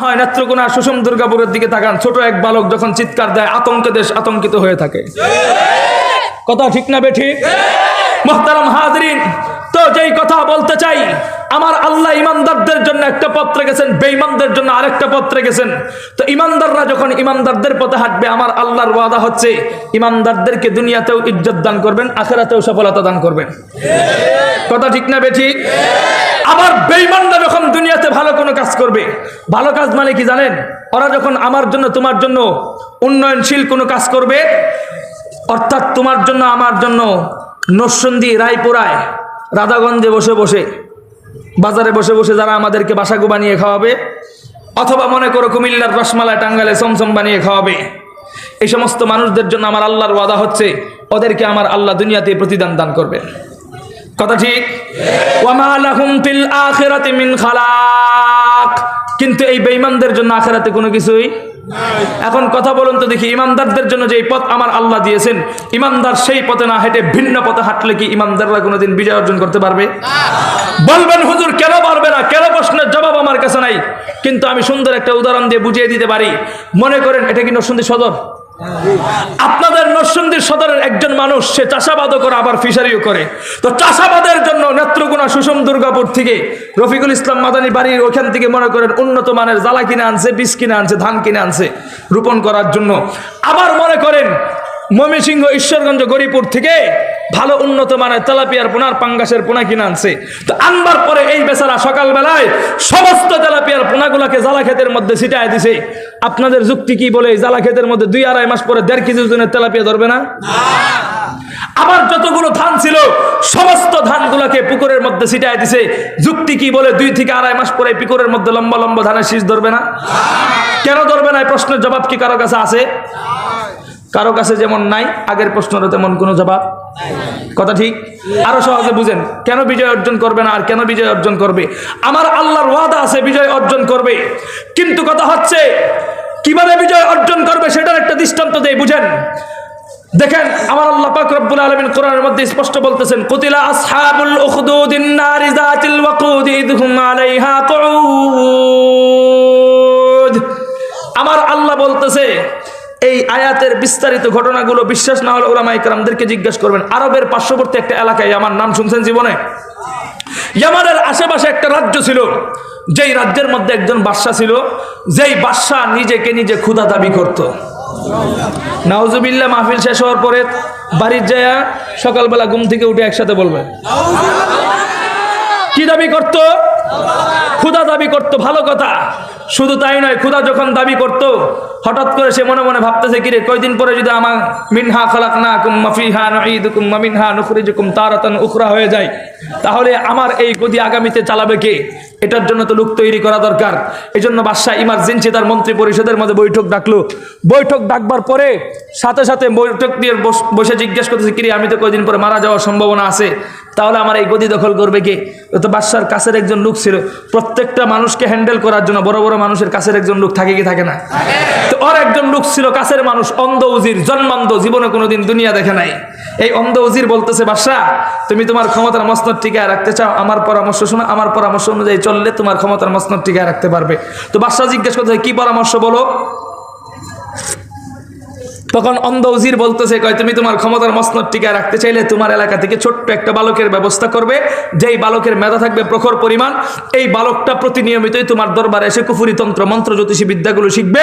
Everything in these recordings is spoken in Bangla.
হয় নেত্রকোনা সুষম দুর্গাপুরের দিকে তাকান। ছোট এক বালক যখন চিৎকার দেয় আতঙ্কে দেশ আতঙ্কিত হয়ে থাকে। কথা ঠিক না বে ঠিক? মোহতারাম হাজরিন, তো যেই কথা বলতে চাই, আমার আল্লাহ ইমানদারদের জন্য একটা পথ রেখেছেন, বেঈমানদের জন্য আরেকটা পথ রেখেছেন। তো ইমানদাররা যখন ইমানদারদের পথে হাঁটবে, আমার আল্লাহর ওয়াদা হচ্ছে, ইমানদারদেরকে দুনিয়াতেও ইজ্জত দান করবেন, আখেরাতেও সফলতা দান করবেন। কথা ঠিক না বে ঠিক আবার বেঈমানরা যখন দুনিয়াতে ভালো কোনো কাজ করবে, ভালো কাজ মানে কি জানেন? ওরা যখন আমার জন্য, তোমার জন্য উন্নয়নশীল কোনো কাজ করবে, অর্থাৎ তোমার জন্য, আমার জন্য নরসন্দী, রায়পুরায়, রাধাগঞ্জে বসে বসে, বাজারে বসে বসে যারা আমাদেরকে বাসাগু বানিয়ে খাওয়াবে, অথবা মনে করো কুমিল্লার রসমালায় টাঙ্গালে সমসম বানিয়ে খাওয়াবে, এই সমস্ত মানুষদের জন্য আমার আল্লাহর ওয়াদা হচ্ছে, ওদেরকে আমার আল্লাহ দুনিয়াতে প্রতিদান দান করবেন। কথা ঠিক? কিন্তু এই বেঈমানদের জন্য আখেরাতে কোনো কিছুই এখন কথা বলুন তো দেখি, ইমানদারদের জন্য যে পথ আমার আল্লাহ দিয়েছেন, ইমানদার সেই পথে না হেঁটে ভিন্ন পথে হাঁটলে কি ইমানদাররা কোনোদিন বিজয় অর্জন করতে পারবে? বলবেন, হুজুর, কেন পারবে না? কেন প্রশ্নের জবাব আমার কাছে নাই? কিন্তু আমি সুন্দর একটা উদাহরণ দিয়ে বুঝিয়ে দিতে পারি। মনে করেন, এটা কি নরসিংদী সদর? আপনাদের নরসিংদীর সদরের একজন মানুষ, সে চাষাবাদও করে, আবার ফিশারিও করে। তো চাষাবাদের জন্য নেত্রকোনা সুষম দুর্গাপুর থেকে রফিকুল ইসলাম মাদানী বাড়ির ওখান থেকে মনে করেন উন্নত মানের জ্বালা কিনে আনছে বীজ কিনে আনছে, ধান কিনে আনছে রোপণ করার জন্য। আবার মনে করেন ময়মনসিংহ ঈশ্বরগঞ্জ গরিপুর থেকে ভালো উন্নত মানের তেলাপিয়ার পোনার পাঙ্গাসের পোনা কিনে আনছে। তো আনবার পরে এই বেচারা সকালবেলায় সমস্ত তেলাপিয়ার পোনাগুলাকে জ্বালা ক্ষেতের মধ্যে ছিটায় দিছে। আপনাদের যুক্তি কি বলে জ্বালা ক্ষেতের মধ্যে দুই আড়াই মাস পরে দেড় কেজি ওজনের তেলাপিয়া ধরবে না। আবার যতগুলো ধান ছিল, সমস্ত ধানগুলোকে পুকুরের মধ্যে ছিটায় দিছে। যুক্তি কি বলে, দুই থেকে আড়াই মাস পরে পুকুরের মধ্যে লম্বা লম্বা ধানের শীষ ধরবে না? কেন ধরবে না? প্রশ্নের জবাব কি কারও কাছে আছে? কারও কাছে যেমন নাই, আগের প্রশ্নেরও তেমন কোনো জবাব কথা ঠিক? আরও সহজে বুঝেন, কেন বিজয় অর্জন করবে না আর কেন বিজয় অর্জন করবে? আমার আল্লাহর ওয়াদা আছে, বিজয় অর্জন করবে। কিন্তু কথা হচ্ছে, কীভাবে বিজয় অর্জন করবে সেটার একটা দৃষ্টান্ত দেয় বুঝেন? দেখেন, আমার আল্লাহ পাক রব্বুল আলামিন কোরআনের মধ্যে স্পষ্ট বলতেছেন, কুতিলা আসহাবুল উখদুদিন নারি যাতিল ওয়াকুদ ইদহুম আলাইহা কুউদ। আমার আল্লাহ বলতেছে, এই আয়াতের বিস্তারিত ঘটনাগুলো বিশ্বাস না হলে ওলামা ইকরামদেরকে জিজ্ঞেস করবেন। আরবের পার্শ্ববর্তী একটা এলাকায় আমার নাম শুনছেন জীবনে? ইয়ামানের আশেপাশে একটা রাজ্য ছিল, যেই রাজ্যের মধ্যে একজন বাদশা ছিল, যেই বাদশা নিজেকে নিজে ক্ষুধা দাবি করত। নাউজুবিল্লাহ, মাহফিল শেষ হওয়ার পরে বাড়ির যায়া সকালবেলা ঘুম থেকে উঠে একসাথে বলবে। কি দাবি করতো? ক্ষুধা দাবি করতো, ভালো কথা। শুধু তাই নয় ক্ষুধা যখন দাবি করত, হঠাৎ করে সে মনে মনে ভাবতেছে, কিরে, কয়দিন পরে যদি আমার মিনহা খালাক না কুম মাফিহা নাঈদুকুম মামিনহা নুখরিজুকুম তারাতান উখরা হয়ে যায়, তাহলে আমার এই গদি আগামীতে চালাবে কে? এটার জন্য তো লোক তৈরি করা দরকার। এই জন্য বাদশাহ ইমার্জেন্সি তার মন্ত্রী পরিষদের মধ্যে বৈঠক ডাকলো। বৈঠক ডাকবার পরে সাথে সাথে বৈঠক দিয়ে বস- বসে জিজ্ঞেস করতেছে, কিরে, আমি তো কয়দিন পরে মারা যাওয়ার সম্ভাবনা আছে, তাহলে আমার এই গদি দখল করবে কে? তো বাদশার কাছের একজন লোক ছিল। প্রত্যেকটা মানুষকে হ্যান্ডেল করার জন্য বড় বড় মানুষের কাছের একজন লোক থাকে কি থাকে না? তো ওর একজন লোক ছিল কাছের মানুষ, অন্ধ উজির, জন্মান্ধ, জীবনে কোনোদিন দুনিয়া দেখে নাই। এই অন্ধ উজির বলতেছে বাদশাহ তুমি তোমার ক্ষমতার মসনদ টিকায় রাখতে চাও, আমার পরামর্শ শোনো, আমার পরামর্শ অনুযায়ী চললে তোমার ক্ষমতার মসনদ টিকায় রাখতে পারবে। তো বাদশাহ জিজ্ঞেস করতে কি পরামর্শ বলো? তখন অন্ধ উজির বলতেছে, কয়, তুমি তোমার ক্ষমতার মসনদ টিকায় রাখতে চাইলে তোমার এলাকা থেকে ছোট্ট একটা বালকের ব্যবস্থা করবে। যেই বালকের মেধা থাকবে প্রখর পরিমাণ, এই বালকটা প্রতিনিয়মিতই তোমার দরবারে এসে কুফুরি তন্ত্র, মন্ত্র, জ্যোতিষী বিদ্যাগুলো শিখবে।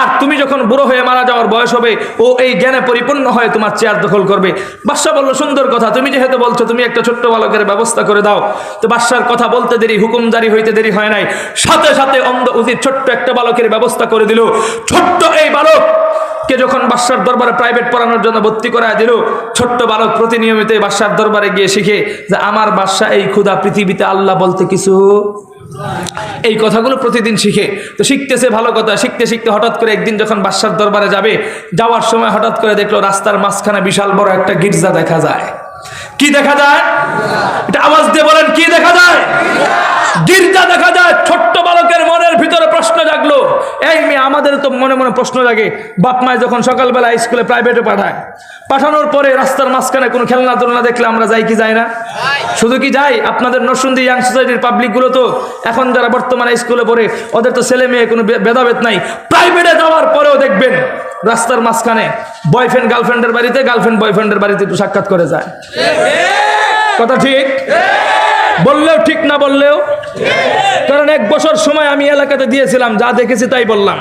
আর তুমি যখন বুড়ো হয়ে মারা যাওয়ার বয়স হবে, ও এই জ্ঞানে পরিপূর্ণ হয়ে তোমার চেয়ার দখল করবে। বাদশাহ বলল, সুন্দর কথা, তুমি যেহেতু বলছো, তুমি একটা ছোট্ট বালকের ব্যবস্থা করে দাও। তো বাদশার কথা বলতে দেরি, হুকুম জারি হইতে দেরি হয় নাই। সাথে সাথে অন্ধ উজির ছোট্ট একটা বালকের ব্যবস্থা করে দিল। ছোট্ট এই বালক কে যখন বাদশার দরবারে প্রাইভেট পড়ানোর জন্য ভর্তি করা দিল, ছোট্ট বালক প্রতিনিয়মিত বাদশার দরবারে গিয়ে শিখে যে আমার বাদশা এই ক্ষুধা পৃথিবীতে আল্লাহ বলতে কিছু এই কথাগুলো প্রতিদিন শিখে। তো শিখতেছে ভালো কথা, শিখতে শিখতে হঠাৎ করে একদিন যখন বাদশার দরবারে যাবে, যাওয়ার সময় হঠাৎ করে দেখল রাস্তার মাঝখানে বিশাল বড় একটা গির্জা দেখা যায়। কি দেখা যায়? এটা আওয়াজ দিয়ে বলেন, কি দেখা যায়? গির্জা দেখা যায় ছোট্ট বালকের মনের ভিতরে প্রশ্ন জাগলো। এই মেয়ে আমাদের তো মনে মনে প্রশ্ন লাগে বাপ মায় যখন সকালবেলা স্কুলে প্রাইভেটে পাঠায় পাঠানোর পরে রাস্তার মাঝখানে কোনো খেলনা টোলনা দেখলে আমরা যাই কি যাই না? শুধু কি যাই? আপনাদের নরসুন্দি ইয়াং সোসাইটির পাবলিকগুলো তো এখন যারা বর্তমানে স্কুলে পড়ে ওদের তো ছেলে মেয়ে কোনো ভেদাভেদ নাই। প্রাইভেটে যাওয়ার পরেও দেখবেন রাস্তার মাঝখানে বয়ফ্রেন্ড গার্লফ্রেন্ডের বাড়িতে গার্লফ্রেন্ড বয়ফ্রেন্ডের বাড়িতে একটু সাক্ষাৎ করে যায়। কথা ঠিক? বললেও ঠিক না বললেও? কারণ এক বছর সময় আমি এলাকাতে দিয়েছিলাম, যা দেখেছি তাই বললাম।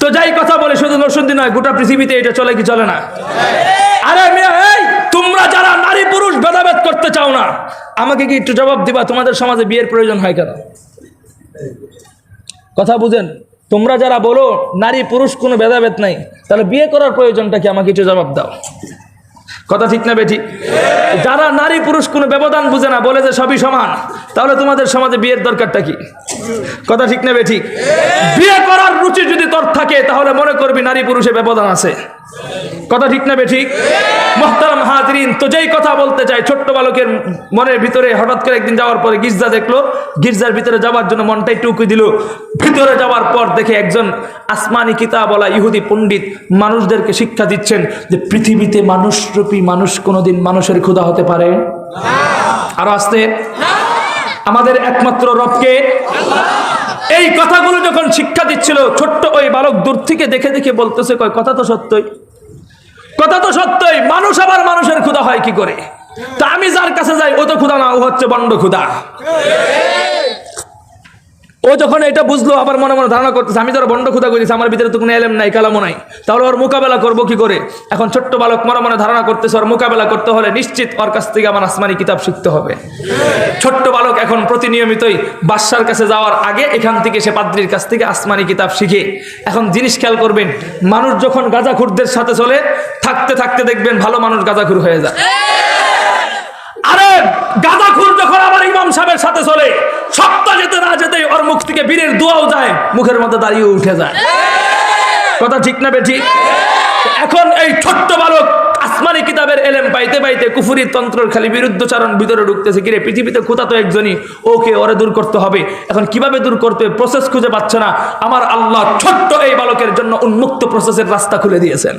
তো যাই কথা বলে, শুধু নরসুন্দি নয়, গোটা পৃথিবীতে এটা চলে কি চলে না? আরে মিয়া, এই, তোমরা যারা নারী পুরুষ ভেদাভেদ করতে চাও না, আমাকে কি একটু জবাব দিবা? তোমাদের সমাজে বিয়ের প্রয়োজন হয় কেন? কথা বুঝেন, তোমরা যারা বলো নারী পুরুষ কোনো ভেদাভেদ নাই, তাহলে বিয়ে করার প্রয়োজনটা কি? আমাকে একটু জবাব দাও। কথা ঠিক না বেঠি? যারা নারী পুরুষ কোনো ব্যবধান বুঝে না, বলে যে সবই সমান, তাহলে তোমাদের সমাজে বিয়ের দরকারটা কি? কথা ঠিক না বেঠি? বিয়ে করার রুচি যদি তোর থাকে, তাহলে মনে করবি নারী পুরুষে ব্যবধান আছে। কথা ঠিক না বেঠিক মোহতারাম হাজরিন, তো যেই কথা বলতে চাই, ছোট্ট বালকের মনের ভিতরে হঠাৎ করে একদিন যাওয়ার পরে গির্জা দেখল, গির্জার ভিতরে যাওয়ার জন্য মনটাই টুকুই দিল। ভিতরে যাওয়ার পর দেখে একজন আসমানি কিতা বলা ইহুদি পণ্ডিত মানুষদেরকে শিক্ষা দিচ্ছেন যে পৃথিবীতে মানুষরূপী মানুষ কোনোদিন মানুষের ক্ষুধা হতে পারে। আরও আসতে। আমাদের একমাত্র রবকে এই কথাগুলো যখন শিক্ষা দিচ্ছিল, ছোট্ট ওই বালক দূর থেকে দেখে দেখে বলতেছে, কয়, কথা তো সত্যই। কথা তো সত্যই, মানুষ আবার মানুষের ক্ষুধা হয় কি করে? তা আমি যার কাছে যাই, ও তো ক্ষুধা না, ও হচ্ছে বন্ড ক্ষুধা। ও যখন এটা বুঝলো, আবার মনে মনে ধারণা করতেছে, আমি যারা বন্ড ক্ষুধা করেছি আমার ভিতরে তো কোনো এলেম নাই, কালামও নাই। তাহলে ওর মোকাবেলা করব কি করে? এখন ছোট্ট বালক মনে মনে ধারণা করতেছে, ওর মোকাবেলা করতে হলে নিশ্চিত ওর কাছ থেকে আমার আসমানি কিতাব শিখতে হবে। ছোট্ট বালক এখন প্রতিনিয়মিতই বাদশার কাছে যাওয়ার আগে এখান থেকে সে পাদ্রির কাছ থেকে আসমানি কিতাব শিখে। এখন জিনিস খেয়াল করবেন, মানুষ যখন গাঁজাখুরদের সাথে চলে, থাকতে থাকতে দেখবেন ভালো মানুষ গাঁজাখুর হয়ে যায়। আরে গাঁজাখুর যখন আবার ইমাম সাহেবের সাথে চলে সপ্তাহ যেতে না যেতে ওর মুখ থেকে বীরের দোয়াও যায় মুখের মধ্যে দাঁড়িয়ে উঠে যায়। কথা ঠিক না বেঠি? এখন এই ছোট্ট বালক আসমানি কিতাবের এলেম পাইতে পাইতে কুফুরি তন্ত্রের খালি বিরুদ্ধচারণ ভিতরে ঢুকতেছে কিরে পৃথিবীতে কোথা তো একজনই ওকে ওরে দূর করতে হবে? এখন কীভাবে দূর করতে প্রসেস খুঁজে পাচ্ছে না। আমার আল্লাহ ছোট্ট এই বালকের জন্য উন্মুক্ত প্রসেসের রাস্তা খুলে দিয়েছেন।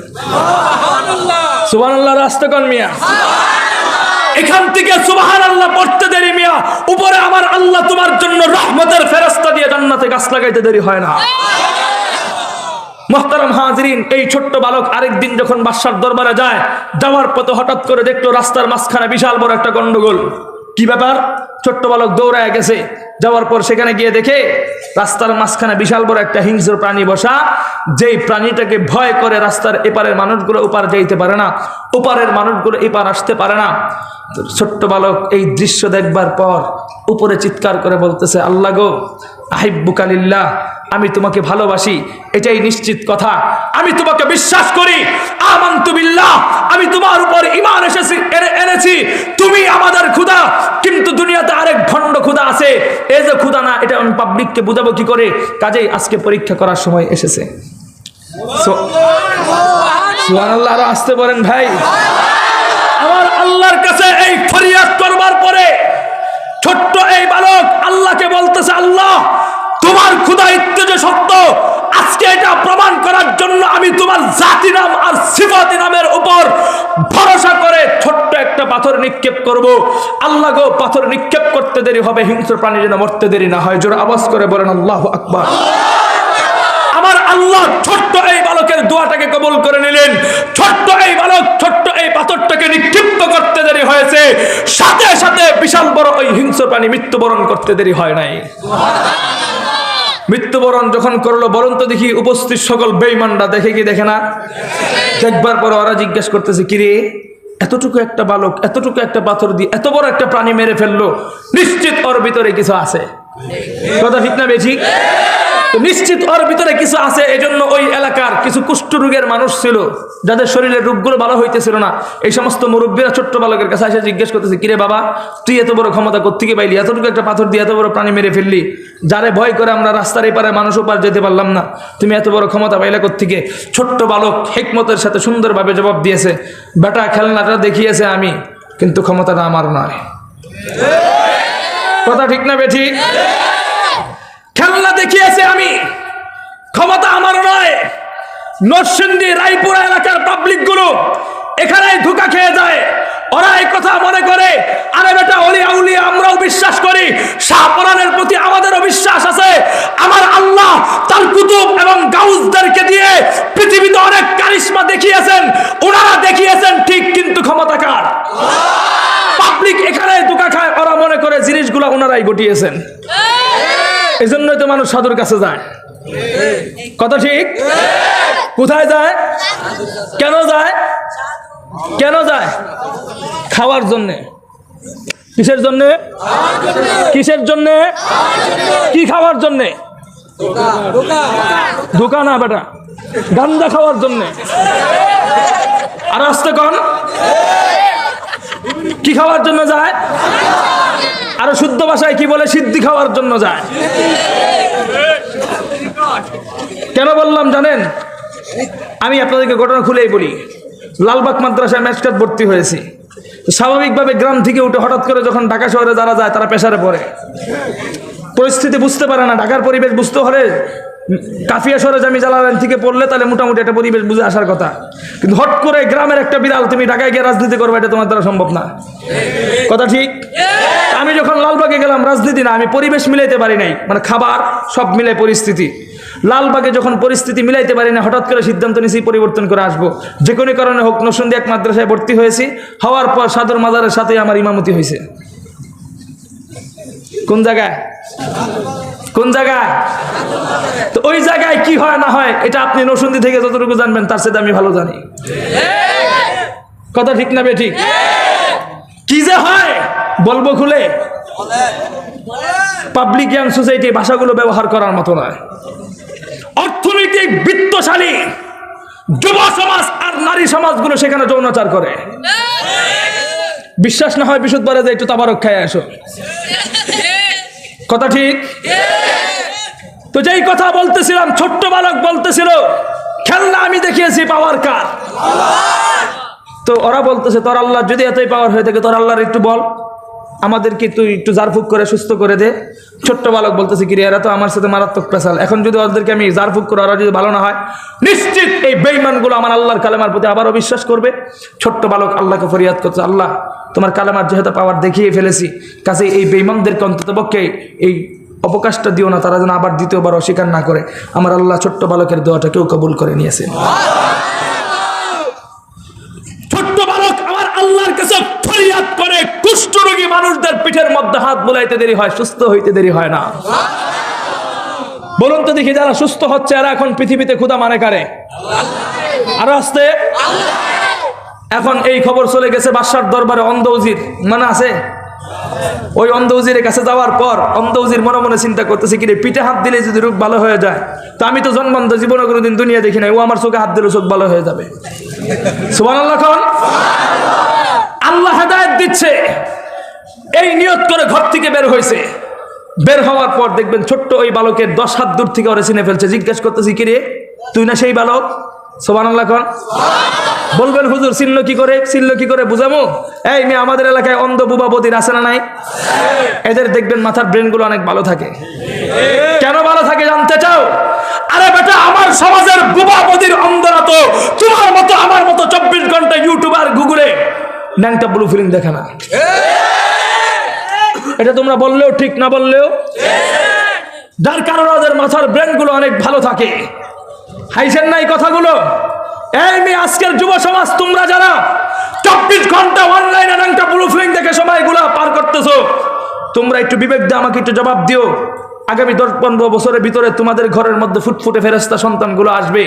সুবান আল্লাহ রাস্তা কন মিয়া? এখান থেকে সুবাহান আল্লাহ পড়তে দেরি মিয়া। উপরে আমার আল্লাহ তোমার জন্য রহমতের ফেরস্তা দিয়ে জান্নাতে গাছ লাগাইতে দেরি হয় না। মোহতারাম হাজরিন, এই ছোট্ট বালক আরেকদিন যখন বাদশার দরবারে যায়, যাওয়ার পথে হঠাৎ করে দেখল রাস্তার মাঝখানে বিশাল বড় একটা গন্ডগোল। কি ব্যাপার? ছোট্ট বালক দৌড়ায় গেছে। যাওয়ার পর সেখানে গিয়ে দেখে রাস্তার মাঝখানে বিশাল বড় একটা হিংস্র প্রাণী বসা। যেই প্রাণীটাকে ভয় করে রাস্তার এপারের মানুষগুলো ওপার যাইতে পারে না, ওপারের মানুষগুলো এপার আসতে পারে না। ছোট্ট বালক এই দৃশ্য দেখবার পর উপরে চিৎকার করে বলতেছে, আল্লাহ গো আহিব্বুকালিল্লাহ আমি তোমাকে ভালোবাসি, এটাই নিশ্চিত কথা। আমি তোমাকে বিশ্বাস করি। আমান্তু বিল্লাহ, আমি তোমার উপর ইমান এসেছি এনেছি। তুমি আমাদের ক্ষুধা, কিন্তু দুনিয়াতে আরেক ভণ্ড ক্ষুধা আছে। এই যে ক্ষুধা না, এটা আমি পাবলিককে বুঝাবো কি করে? কাজেই আজকে পরীক্ষা করার সময় এসেছে। আরও আসতে পারেন ভাই। আমার আল্লাহর কাছে এই ফরিয়াদ করবার পরে ছোট্ট এই বালক আল্লাহকে বলতেছে, আল্লাহ তোমার ক্ষুধাইত্য যে সত্য, আজকে এটা প্রমাণ করার জন্য আমি তোমার জাতি নাম আর সিফাতি নামের উপর ভরসা করে ছোট্ট একটা পাথর নিক্ষেপ করব। আল্লাহ গো, পাথর নিক্ষেপ করতে দেরি হবে, হিংস্র প্রাণী যেন মরতে দেরি না হয়। জোর আওয়াজ করে বলেন, আল্লাহ আকবার। আমার আল্লাহ ছোট্ট এই বালকের দোয়াটাকে কবুল করে নিলেন। ছোট্ট এই বালক, ছোট্ট এই পাথরটাকে নিক্ষিপ্ত করতে দেরি হয়েছে। সাথে সাথে বিশাল বড় ওই হিংস্র প্রাণী মৃত্যুবরণ করতে দেরি হয় নাই। মৃত্যুবরণ যখন করল বরণ তো দেখি উপস্থিত সকল বেইমানরা দেখে কি দেখে না? দেখবার পর ওরা জিজ্ঞেস করতেছে, কিরে, এতটুকু একটা বালক, এতটুকু একটা পাথর দিয়ে এত বড় একটা প্রাণী মেরে ফেলল, নিশ্চিত ওর ভিতরে কিছু আছে। কথা ঠিক না বেশি তো নিশ্চিত ওর ভিতরে কিছু আছে, এজন্য ওই এলাকার কিছু কুষ্ঠ রোগের মানুষ ছিল, যাদের শরীরের রোগগুলো ভালো হইতেছিল না। এই সমস্ত মুরব্বীরা ছোট্ট বালকের কাছে এসে জিজ্ঞেস করতেছে, কিরে বাবা, তুই এত বড় ক্ষমতা কোথেকে পাইলি? এতটুকু একটা পাথর দিয়ে এত বড় প্রাণী মেরে ফেললি। যারে ভয় করে আমরা রাস্তার এপারে মানুষ ওপার যেতে পারলাম না। তুমি এত বড় ক্ষমতা পাইলে কোথেকে ছোট্ট বালক হেকমতের সাথে সুন্দরভাবে জবাব দিয়েছে, বেটা, খেলনাটা দেখিয়েছে আমি, কিন্তু ক্ষমতাটা আমার নয়। কথা ঠিক না বেঠিক খেলনা দেখিয়েছে আমি। ক্ষমতা আমার নয়। নরসিংদী, রায়পুরা এলাকার পাবলিকগুলো এখানেই ধোকা খেয়ে যায়। ওরা এই কথা মনে করে, আরে বেটা, অলি আউলি আমরাও বিশ্বাস করি। শাহপুরানের প্রতি আমাদেরও বিশ্বাস আছে। আমার আল্লাহ তার কুতুব এবং গাউসদেরকে দিয়ে পৃথিবীতে অনেক কারিশমা দেখিয়েছেন। ওনারা দেখিয়েছেন ঠিক কিন্তু ক্ষমতা কার? পাবলিক এখানে ধোকা খায়। ওরা মনে করে জিনিসগুলো ওনারাই ঘটিয়েছেন। এই জন্যই তো মানুষ সাধুর কাছে যায়। কথা ঠিক? কোথায় যায়? কেন যায়? কেন যায়? খাওয়ার জন্যে। কিসের জন্যে? কিসের জন্যে? কি খাওয়ার জন্যে? ধোকা না বেটা। গান্দা খাওয়ার জন্যে। আর আসতে কন। কি খাওয়ার জন্য যায়? আরও শুদ্ধ ভাষায় কি বলে? সিদ্ধি খাওয়ার জন্য যায়। কেন বললাম জানেন? আমি আপনাদেরকে ঘটনা খুলেই বলি। লালবাগ মাদ্রাসায় ম্যাচকাত ভর্তি হয়েছি। স্বাভাবিকভাবে গ্রাম থেকে উঠে হঠাৎ করে যখন ঢাকা শহরে যারা যায়, তারা পেশারে পড়ে। পরিস্থিতি বুঝতে পারে না। ঢাকার পরিবেশ বুঝতে হলে কাফিয়া সরে আমি জালালাইন থেকে পড়লে তাহলে মোটামুটি একটা পরিবেশ বুঝে আসার কথা। কিন্তু হট করে গ্রামের একটা বিড়াল, তুমি ঢাকায় গিয়ে রাজনীতি করবে, এটা তোমার দ্বারা সম্ভব না। কথা ঠিক? আমি যখন লালবাগে গেলাম, রাজনীতি না, আমি পরিবেশ মিলাইতে পারি নাই মানে খাবার সব মিলে পরিস্থিতি। লালবাগে যখন পরিস্থিতি মিলাইতে পারি না, হঠাৎ করে সিদ্ধান্ত নিয়েছি পরিবর্তন করে আসব। যে কোনো কারণে হোক নসন্দি এক মাদ্রাসায় ভর্তি হয়েছি, হওয়ার পর সাদর মাজারের সাথে আমার ইমামতি হয়েছে। কোন জায়গায়? কোন জায়গায়? তো ওই জায়গায় কি হয় না হয়, এটা আপনি নসুন্দি থেকে যতটুকু জানবেন, তার সাথে আমি ভালো জানি। কথা ঠিক না বে ঠিক? কি যে হয়, বলব খুলে? পাবলিক ইয়াং সোসাইটি ভাষাগুলো ব্যবহার করার মতো নয়। অর্থনৈতিক বৃত্তশালী, যুব সমাজ আর নারী সমাজগুলো সেখানে যৌনাচার করে। বিশ্বাস না হয় বিশুদ্ধ বারে যে একটু তাবারক খায় আসো কথা ঠিক? তো যেই কথা বলতেছিলাম, ছোট্ট বালক বলতেছিল, খেলনা আমি দেখিয়েছি, পাওয়ার কার? তো ওরা বলতেছে, তোর আল্লাহ যদি এতই পাওয়ার হয়ে থাকে, তোর আল্লাহর একটু বল। আমাদেরকে তুই একটু জারফুক করে সুস্থ করে দে। ছোট্ট বালক বলতেছে কি এরা তো আমার সাথে মারাত্মক পেশাল। এখন যদি ওদেরকে আমি জারফুক করে ওরা যদি ভালো না হয়, নিশ্চিত এই বেইমানগুলো আমার আল্লাহর কালেমার প্রতি আবারও বিশ্বাস করবে। ছোট্ট বালক আল্লাহকে ফরিয়াদ করছে আল্লাহ, তোমার কালেমার যেহেতু পাওয়ার দেখিয়ে ফেলেছি কাছে এই বেইমানদেরকে অন্তত পক্ষে এই অবকাশটা দিও না, তারা যেন আবার দ্বিতীয়বার অস্বীকার না করে। আমার আল্লাহ ছোট্ট বালকের দোয়াটা কেউ কবুল করে নিয়েছে। ছোট্ট ফরিয়াদ করে কুষ্ঠরোগী মানুষদের পিঠের মধ্যে হাত বোলাইতে দেরি হয়, সুস্থ হইতে দেরি হয় না। বলুন তো দেখি যারা সুস্থ হচ্ছে, এরা এখন পৃথিবীতে ক্ষুদা মানে কারে? আরও আসতে? এখন এই খবর চলে গেছে বাদশার দরবারে অন্ধ উজির মানে আছে? ওই অন্ধ উজিরের কাছে যাওয়ার পর অন্ধ উজির মনে মনে চিন্তা করতেছে কি রে পিঠে হাত দিলে যদি রোগ ভালো হয়ে যায়, তো আমি তো জন্মান্ত জীবনে কোনোদিন দুনিয়া দেখি নাই। ও আমার চোখে হাত দিলে চোখ ভালো হয়ে যাবে। সুবান আল্লাহ খান আল্লাহ হেদায়ত দিচ্ছে। এই নিয়ত করে ঘর থেকে বের হয়েছে। বের হওয়ার পর দেখবেন ছোট্ট ওই বালকের দশ হাত দূর থেকে ওরা চিনে ফেলছে। জিজ্ঞেস করতেছি কি রে তুই না সেই বালক? সোবান আল্লাহ খান বলবেন, হুজুর, চিনল কি করে? চিনল কি করে? বুঝামো? এই মেয়ে, আমাদের এলাকায় অন্ধ বুবা বদির আছে না নাই? এদের দেখবেন মাথার ব্রেনগুলো অনেক ভালো থাকে। কেন ভালো থাকে জানতে চাও? আরে বেটা, আমার সমাজের বুবা বদির অন্ধরা তো। তোমার মতো, আমার মতো চব্বিশ ঘণ্টা ইউটিউব আর গুগলে ন্যাংটা ব্লু ফিল্ম দেখে না। এটা তোমরা বললেও ঠিক না বললেও? যার কারণে ওদের মাথার ব্রেনগুলো অনেক ভালো থাকে। হাইছেন না এই কথাগুলো? এই মেয়ে, আজকের যুব সমাজ, তোমরা যারা চব্বিশ ঘণ্টা অনলাইনে একটা ব্লু ফিল্ম দেখে সময়গুলো পার করতেছো, তোমরা একটু বিবেক দিয়ে আমাকে একটু জবাব দিও। আগামী দশ পনেরো বছরের ভিতরে তোমাদের ঘরের মধ্যে ফুটফুটে ফেরস্তা সন্তানগুলো আসবে।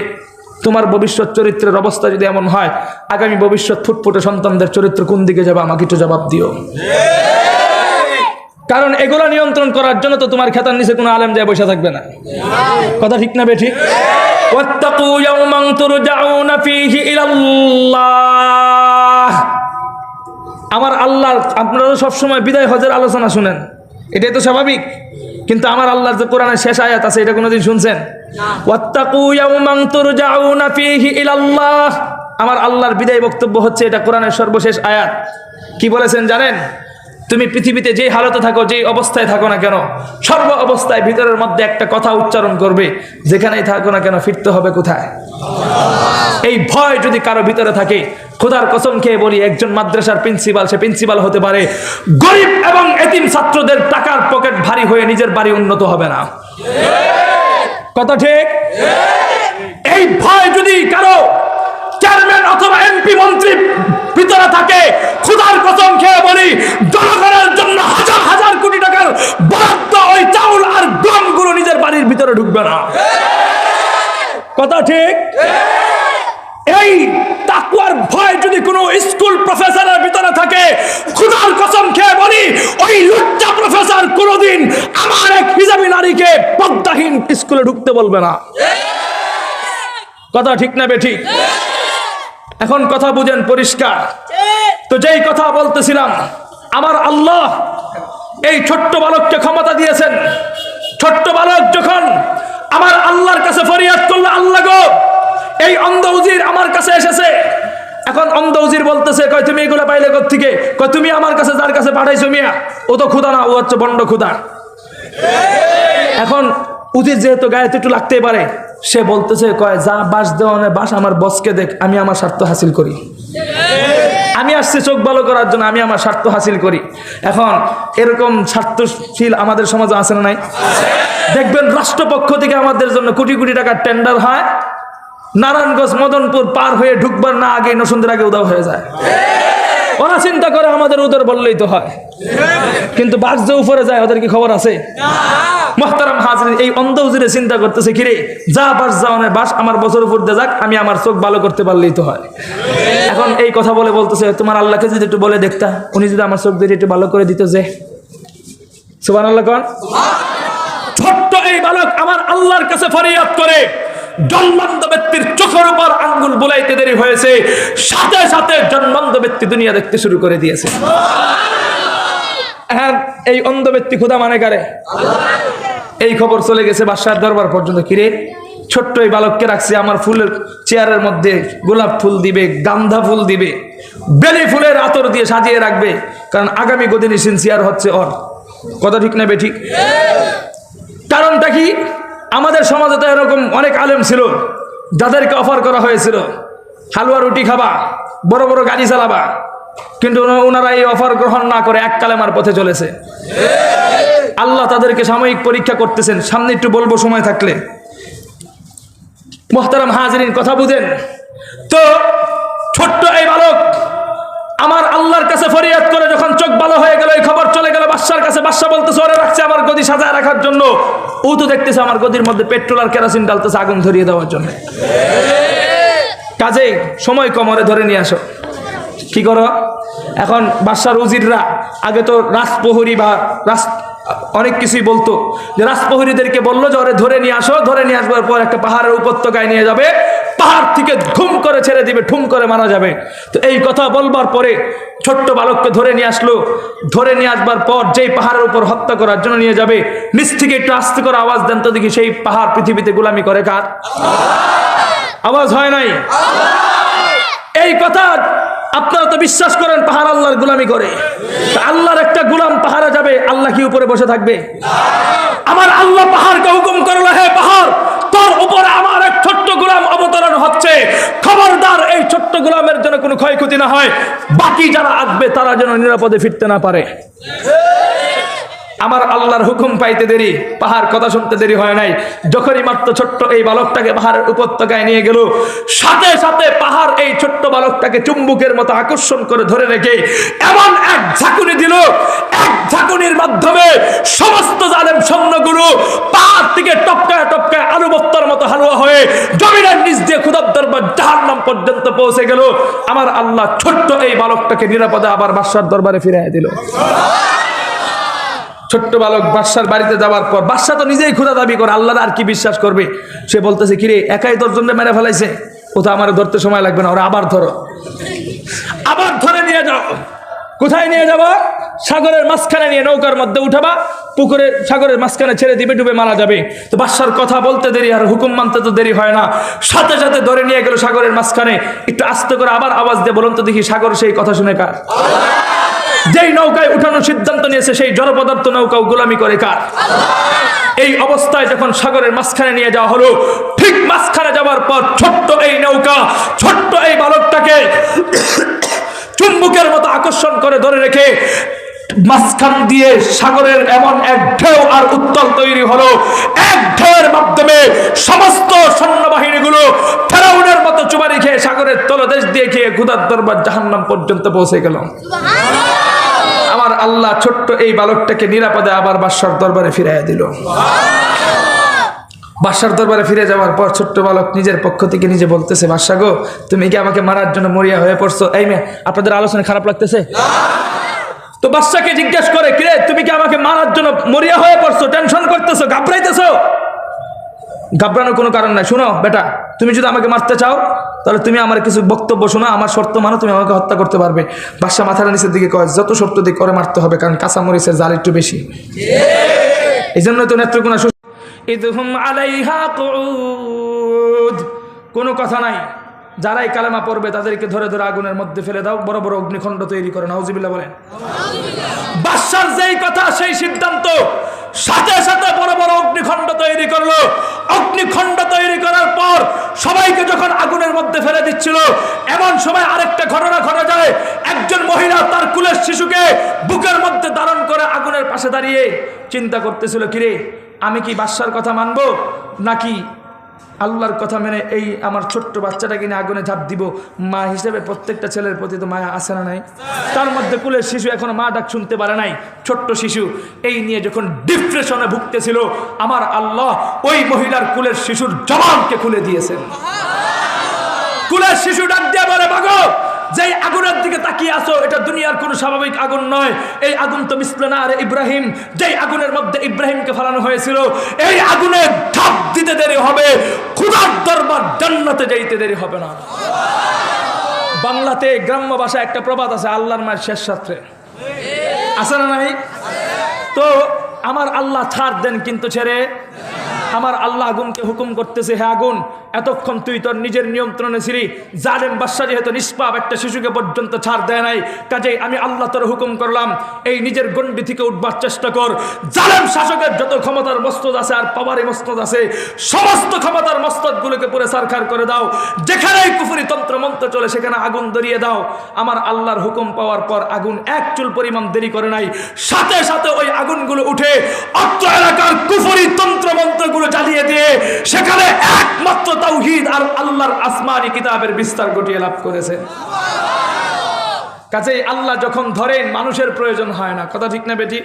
তোমার ভবিষ্যৎ চরিত্রের অবস্থা যদি এমন হয়, আগামী ভবিষ্যৎ ফুটফুটে সন্তানদের চরিত্র কোন দিকে যাবে আমাকে একটু জবাব দিও। কারণ এগুলো নিয়ন্ত্রণ করার জন্য তো তোমার খেতার নিচে কোনো আলেম যায় বসে থাকবে না। কথা ঠিক না বেঠিক আমার আল্লাহ, আপনারা সবসময় বিদায় হজের আলোচনা শুনেন। এটাই তো স্বাভাবিক। কিন্তু আমার আল্লাহর যে কোরআনের শেষ আয়াত আছে, এটা কোনোদিন শুনছেন? আমার আল্লাহর বিদায় বক্তব্য হচ্ছে এটা কোরআনের সর্বশেষ আয়াত। কি বলেছেন জানেন? তুমি পৃথিবীতে যে হালতে থাকো যে অবস্থায় থাকো না কেন, সর্ব অবস্থায় ভিতরের মধ্যে একটা কথা উচ্চারণ করবে, যেখানেই থাকো না কেন, ফিরতে হবে কোথায়? এই ভয় যদি কারও ভিতরে থাকে, খোদার কসম খেয়ে বলি, একজন মাদ্রাসার প্রিন্সিপাল সে প্রিন্সিপাল হতে পারে। গরিব এবং এতিম ছাত্রদের টাকার পকেট ভারী হয়ে নিজের বাড়ি উন্নত হবে না। কথা ঠিক? এই ভয় যদি কারও চেয়ারম্যান অথবা এমপি মন্ত্রী ভিতরে থাকে, খুদার কসম খেয়ে বলি, জনগণের জন্য হাজার হাজার কোটি টাকার বরাদ্দ ওই চাউল আর গমগুলো নিজের বাড়ির ভিতরে ঢুকবে না। কথা ঠিক? এই তাকুয়ার ভয় যদি কোনো স্কুল প্রফেসরের ভিতরে থাকে, খুদার কসম খেয়ে বলি, ওই লুচ্চা প্রফেসর কোনোদিন আমার এক হিজাবি নারীকে পদ্মাহীন স্কুলে ঢুকতে বলবে না। কথা ঠিক না বে ঠিক? এখন কথা বুঝেন পরিষ্কার। তো যেই কথা বলতেছিলাম, আমার আল্লাহ এই ছোট্ট বালককে ক্ষমতা দিয়েছেন। ছোট্ট বালক যখন আমার আল্লাহর কাছে ফরিয়াদ করল, আল্লাহ গো এই অন্ধ উজির আমার কাছে এসেছে। এখন অন্ধ উজির বলতেছে, কয়, তুমি এগুলো পাইলে থেকে কয়, তুমি আমার কাছে যার কাছে পাঠাইছো মিয়া, ও তো ক্ষুদা না, ও হচ্ছে বন্ড ক্ষুদা এখন উজির যেহেতু গায়ে তো একটু লাগতেই পারে, সে বলতেছে, কয়, যা বাস দেওয়ানের বাস আমার বসকে দেখ, আমি আমার স্বার্থ হাসিল করি। আমি আসছি চোখ ভালো করার জন্য, আমি আমার স্বার্থ হাসিল করি। এখন এরকম স্বার্থশীল আমাদের সমাজে আছে না নাই? দেখবেন রাষ্ট্রপক্ষ থেকে আমাদের জন্য কোটি কোটি টাকার টেন্ডার হয়। নারায়ণগঞ্জ মদনপুর পার হয়ে ঢুকবার না আগে নসুন্দের আগে উদাও হয়ে যায়। ওরা চিন্তা করে আমাদের উদর বললেই তো হয়। কিন্তু বাস যে উপরে যায় ওদের কি খবর আছে? মোহতারাম হাজরিন এই অন্ধ চিন্তা করতেছে কিরে যা বাস যাওয়ানের বাস আমার বছর উপর দিয়ে যাক আমি আমার চোখ ভালো করতে পারলেই তো হয়। এখন এই কথা বলে বলতেছে তোমার আল্লাহকে যদি একটু বলে দেখতা উনি যদি আমার চোখ দিয়ে একটু ভালো করে দিত যে। সুবান আল্লাহ কন ছোট্ট এই বালক আমার আল্লাহর কাছে ফরিয়াদ করে। জন্মান্ত ব্যক্তির চোখের উপর আঙ্গুল বুলাইতে দেরি হয়েছে, সাথে সাথে জন্মান্ত ব্যক্তি দুনিয়া দেখতে শুরু করে দিয়েছে। হ্যাঁ এই অন্ধ ব্যক্তি ক্ষুদা মানে কারে? এই খবর চলে গেছে বাদশার দরবার পর্যন্ত। কিরে? ছোট্ট এই বালককে রাখছি, আমার ফুলের চেয়ারের মধ্যে গোলাপ ফুল দিবে, গান্ধা ফুল দিবে, বেলি ফুলের আতর দিয়ে সাজিয়ে রাখবে, কারণ আগামী গদিনী সিনসিয়ার হচ্ছে ওর কথা ঠিক না বে ঠিক? কারণটা কি? আমাদের সমাজে তো এরকম অনেক আলেম ছিল, যাদেরকে অফার করা হয়েছিল। হালুয়া রুটি খাবা, বড় বড় গাড়ি চালাবা, কিন্তু ওনারা এই অফার গ্রহণ না করে এক কালেমার পথে চলেছে। আল্লাহ তাদেরকে সাময়িক পরীক্ষা করতেছেন, সামনে একটু বলব সময় থাকলে। মোহতারাম হাজরিন, কথা বুঝেন? তো ছোট্ট এই বালক আমার আল্লাহর কাছে ফরিয়াদ করে যখন চোখ ভালো হয়ে গেল, এই খবর চলে গেল, বাদশার কাছে বাদশা বলতেছে, ওরে রাখছে আমার গদি সাজায় রাখার জন্য। ও তো দেখতেছে আমার গদির মধ্যে পেট্রোল আর কেরোসিন ডালতেছে আগুন ধরিয়ে দেওয়ার জন্য। কাজে সময় কমরে ধরে নিয়ে আসো। কি করো? এখন বাদশার উজিররা, আগে তো রাজপ্রহরী বা রাজ অনেক কিছুই বলতো। যে রাজপ্রহরীদেরকে বলল যে ওরে ধরে নিয়ে আসো ধরে নিয়ে আসবার পর একটা পাহাড়ের উপত্যকায় নিয়ে যাবে। পাহাড় থেকে ঘুম করে ছেড়ে দিবে ঠুম করে মারা যাবে। তো এই কথা বলবার পরে ছোট্ট বালককে ধরে নিয়ে আসলো। ধরে নিয়ে আসবার পর যেই পাহাড়ের উপর হত্যা করার জন্য নিয়ে যাবে নিচ থেকে একটু আস্তে করে আওয়াজ দেন তো দেখি সেই পাহাড় পৃথিবীতে গোলামি করে কার? আওয়াজ হয় নাই। এই কথা আপনারা তো বিশ্বাস করেন পাহাড় আল্লাহর গুলামি করে। আল্লাহর একটা গুলাম পাহাড়ে যাবে, আল্লাহ কি উপরে বসে থাকবে? আমার আল্লাহ পাহাড়কে হুকুম করল, হে পাহাড়, তোর উপরে আমার এক ছোট্ট গুলাম অবতরণ হচ্ছে। খবরদার, এই ছোট্ট গুলামের জন্য কোনো ক্ষয়ক্ষতি না হয়। বাকি যারা আসবে, তারা যেন নিরাপদে ফিরতে না পারে। আমার আল্লাহর হুকুম পাইতে দেরি, পাহাড় কথা শুনতে দেরি হয় নাই। যখনই মাত্র ছোট্ট এই বালকটাকে পাহাড়ের উপত্যকায় নিয়ে গেল, সাথে সাথে পাহাড় এই ছোট্ট বালকটাকে চুম্বুকের মতো আকর্ষণ করে ধরে রেখে এমন এক ঝাঁকুনি দিল, এক ঝাঁকুনির মাধ্যমে সমস্ত জালেম সৈন্যগুলো পাহাড় থেকে টপকায় টপকায় আলু বত্তার মতো হালুয়া হয়ে জমিনের নিচ দিয়ে খুদাব্দার বা জাহান্নাম পর্যন্ত পৌঁছে গেল। আমার আল্লাহ ছোট্ট এই বালকটাকে নিরাপদে আবার বাদশার দরবারে ফিরিয়ে দিল। ছোট্ট বালক বাদশার বাড়িতে যাওয়ার পর, বাদশা তো নিজেই ক্ষুদা দাবি করে আল্লাহ আর কি বিশ্বাস করবে? সে বলতেছে, কিরে, একাই দশজনটা মেরে ফেলাইছে? ও তো আমার ধরতে সময় লাগবে না, ওরা আবার ধরো। আবার ধরে নিয়ে যাও। কোথায় নিয়ে যাবা? সাগরের মাঝখানে নিয়ে নৌকার মধ্যে উঠাবা পুকুরে সাগরের মাঝখানে ছেড়ে দিবে, ডুবে মারা যাবে। তো বাদশার কথা বলতে দেরি আর হুকুম মানতে তো দেরি হয় না। সাথে সাথে ধরে নিয়ে গেল সাগরের মাঝখানে। একটু আস্তে করে আবার আওয়াজ দিয়ে বলুন তো দেখি সাগর সেই কথা শুনে কার? যেই নৌকায় উঠানোর সিদ্ধান্ত নিয়েছে, সেই জলপদার্থ নৌকাও গোলামি করে কার? এই অবস্থায় যখন সাগরের মাঝখানে নিয়ে যাওয়া হলো, ঠিক মাঝখানে যাওয়ার পর ছোট্ট এই নৌকা, ছোট্ট এই বালকটাকে চুম্বকের মতো আকর্ষণ করে ধরে রেখে মাঝখান দিয়ে সাগরের এমন এক ঢেউ আর উত্তল তৈরি হলো। এক ঢেউয়ের মাধ্যমে সমস্ত সৈন্যবাহিনীগুলো ফেরাউনের মতো চুবারি খেয়ে সাগরের তলদেশ দিয়ে খেয়ে গুদার দরবার জাহান্নাম পর্যন্ত পৌঁছে গেল। আমার আল্লাহ ছোট্ট এই বালকটাকে নিরাপদে আবার বাদশার দরবারে ফিরাইয়া দিল। বাদশার দরবারে ফিরে যাওয়ার পর ছোট্ট বালক নিজের পক্ষ থেকে নিজে বলতেছে বাদশা গো তুমি কি আমাকে মারার জন্য মরিয়া হয়ে পড়ছো? এই মেয়ে আপনাদের আলোচনা খারাপ লাগতেছে? তো বাদশাকে জিজ্ঞেস করে কিরে তুমি কি আমাকে মারার জন্য মরিয়া হয়ে পড়ছো? টেনশন করতেছো? ঘাবড়াইতেছো? ঘাবড়ানোর কোনো কারণ নাই। শোনো বেটা তুমি যদি আমাকে মারতে চাও তাহলে তুমি আমার কিছু বক্তব্য শোনো আমার শর্ত মানো তুমি আমাকে হত্যা করতে পারবে। বাদশা মাথার নিচের দিকে কয় যত শর্ত দিক করে মারতে হবে কারণ কাঁচা মরিচের জাল একটু বেশি। এই জন্য তো নেত্রকোনা ইদহুম আলাইহা কুউদ। কোনো কথা নাই। যারাই কালেমা পড়বে তাদেরকে ধরে ধরে আগুনের মধ্যে ফেলে দাও। বড় বড় অগ্নিখণ্ড তৈরি করে নাউজিবিল্লাহ বলেন। বাদশার যেই কথা সেই সিদ্ধান্ত সাথে সাথে বড় বড় অগ্নিখণ্ড তৈরি করল। অগ্নিখণ্ড তৈরি করার পর সবাইকে যখন আগুনের মধ্যে ফেলে দিচ্ছিল, এমন সময় আরেকটা ঘটনা ঘটে যায়। একজন মহিলা তার কুলের শিশুকে বুকের মধ্যে ধারণ করে আগুনের পাশে দাঁড়িয়ে চিন্তা করতেছিল, কিরে, আমি কি বাদশার কথা মানব? নাকি আল্লাহর কথা মেনে এই আমার ছোট্ট বাচ্চাটাকে নিয়ে আগুনে ঝাঁপ দিব। মা হিসেবে প্রত্যেকটা ছেলের প্রতি তো মায়া আসে না নাই? তার মধ্যে কুলের শিশু এখনও মা ডাক শুনতে পারে নাই। ছোট্ট শিশু, এই নিয়ে যখন ডিপ্রেশনে ভুগতেছিল, আমার আল্লাহ ওই মহিলার কুলের শিশুর জবানকে খুলে দিয়েছেন। কুলের শিশু ডাক দিয়ে বলে মাগো যেই আগুনের দিকে তাকিয়ে আসো এটা দুনিয়ার কোনো স্বাভাবিক আগুন নয়। এই আগুন তো মিসলানা আর ইব্রাহিম। যেই আগুনের মধ্যে ইব্রাহিমকে ফেলানো হয়েছিল, এই আগুনে ধাপ দিতে দেরি হবে। খুদার দরবার জান্নাতে যাইতে দেরি হবে না। বাংলাতে গ্রাম্য ভাষায় একটা প্রবাদ আছে, আল্লাহর মায়ের শেষ সাত্রে আছে না নাই? তো আমার আল্লাহ ছাড় দেন কিন্তু ছেড়ে আমার আল্লাহ আগুনকে হুকুম করতেছে, হে আগুন, এতক্ষণ তুই তোর নিজের নিয়ন্ত্রণে ছিলি। জালেম বাদশা যেহেতু নিষ্পাপ, একটা শিশুকে পর্যন্ত ছাড় দেয় নাই। কাজেই আমি আল্লাহ তোর হুকুম করলাম, এই নিজের গণ্ডি থেকে উঠবার চেষ্টা কর। জালেম শাসকের যত ক্ষমতার মস্তদ আছে আর পাওয়ারি মস্তদ আছে, সমস্ত ক্ষমতার মস্তদগুলোকে পুরে সারখার করে দাও। যেখানেই কুফুরি তন্ত্র মন্ত্র চলে, সেখানে আগুন ধরিয়ে দাও। আমার আল্লাহর হুকুম পাওয়ার পর আগুন এক চুল পরিমাণ দেরি করে নাই। সাথে সাথে ওই আগুনগুলো উঠে অত্র এলাকার কুফুরি তন্ত্র মন্ত্রগুলো জ্বালিয়ে দিয়ে সেখানে একমাত্র তাওহিদ আর আল্লাহর আসমানি কিতাবের বিস্তার ঘটিয়ে লাভ করেছে। কাজেই আল্লাহ যখন ধরেন, মানুষের প্রয়োজন হয় না। কথা ঠিক না বেটি?